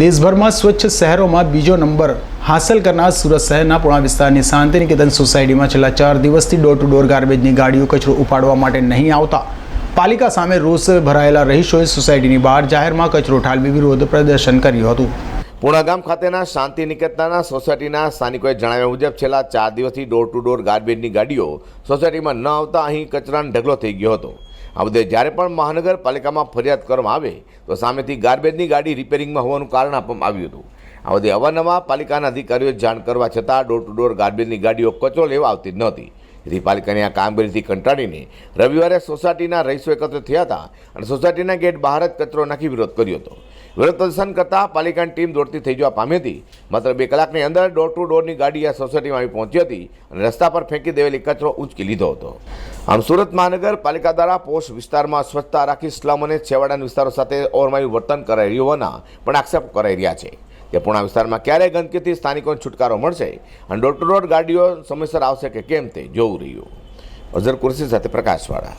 દેશભરમાં સ્વચ્છ શહેરોમાં બીજો નંબર હાંસલ કરનાર સુરત શહેરના પુણા વિસ્તારની શાંતિનિકેતન સોસાયટીમાં છેલ્લા ચાર દિવસથી ડોર ટુ ડોર ગાર્બેજની ગાડીઓ કચરો ઉપાડવા માટે નહીં આવતા. પાલિકા સામે રોષ ભરાયેલા રહીશોએ સોસાયટીની બહાર જાહેરમાં કચરો ઠાલવી વિરોધ પ્રદર્શન કર્યું હતું. પૂણા ગામ ખાતેના શાંતિ નિકેતનના સોસાયટીના સ્થાનિકોએ જણાવ્યા મુજબ છેલ્લા ચાર દિવસથી ડોર ટુ ડોર ગાર્બેજની ગાડીઓ સોસાયટીમાં ન આવતા અહીં કચરાનો ઢગલો થઈ ગયો હતો. આ બધે જ્યારે પણ મહાનગરપાલિકામાં ફરિયાદ કરવામાં આવે, તો સામેથી ગાર્બેજની ગાડી રિપેરિંગમાં હોવાનું કારણ આપવામાં આવ્યું હતું. આ બધે અવારનવાર પાલિકાના અધિકારીઓ જાણ કરવા છતાં ડોર ટુ ડોર ગાર્બેજની ગાડીઓ કચરો લેવા આવતી નહોતી જેથી પાલિકાની આ કામગીરીથી કંટાળીને રવિવારે સોસાયટીના રહીશો એકત્ર થયા હતા અને સોસાયટીના ગેટ બહાર જ કચરો નાખી વિરોધ કર્યો હતો. વિરોધ પ્રદર્શન કરતા પાલિકાની ટીમ દોડતી થઈ જવા પામી હતી. માત્ર બે કલાકની અંદર ડોર ટુ ડોરની ગાડી આ સોસાયટીમાં આવી પહોંચી હતી અને રસ્તા પર ફેંકી દેવેલી કચરો ઉંચકી લીધો હતો. આમ સુરત મહાનગરપાલિકા દ્વારા પોસ્ટ વિસ્તારમાં સ્વચ્છતા રાખી સ્લમ અને છેવાડાના વિસ્તારો સાથે ઓરમાયું વર્તન કરાઈ રહ્યું હોવાના પણ આક્ષેપ કરાઈ રહ્યા છે. કે પૂણા વિસ્તારમાં ક્યારે ગંદકીથી સ્થાનિકોને છુટકારો મળશે? અને ડોર ટુ ડોર ગાડીઓ સમયસર આવશે કે કેમ તે જોવું રહ્યું? અઝર કુરશી સાથે પ્રકાશવાળા.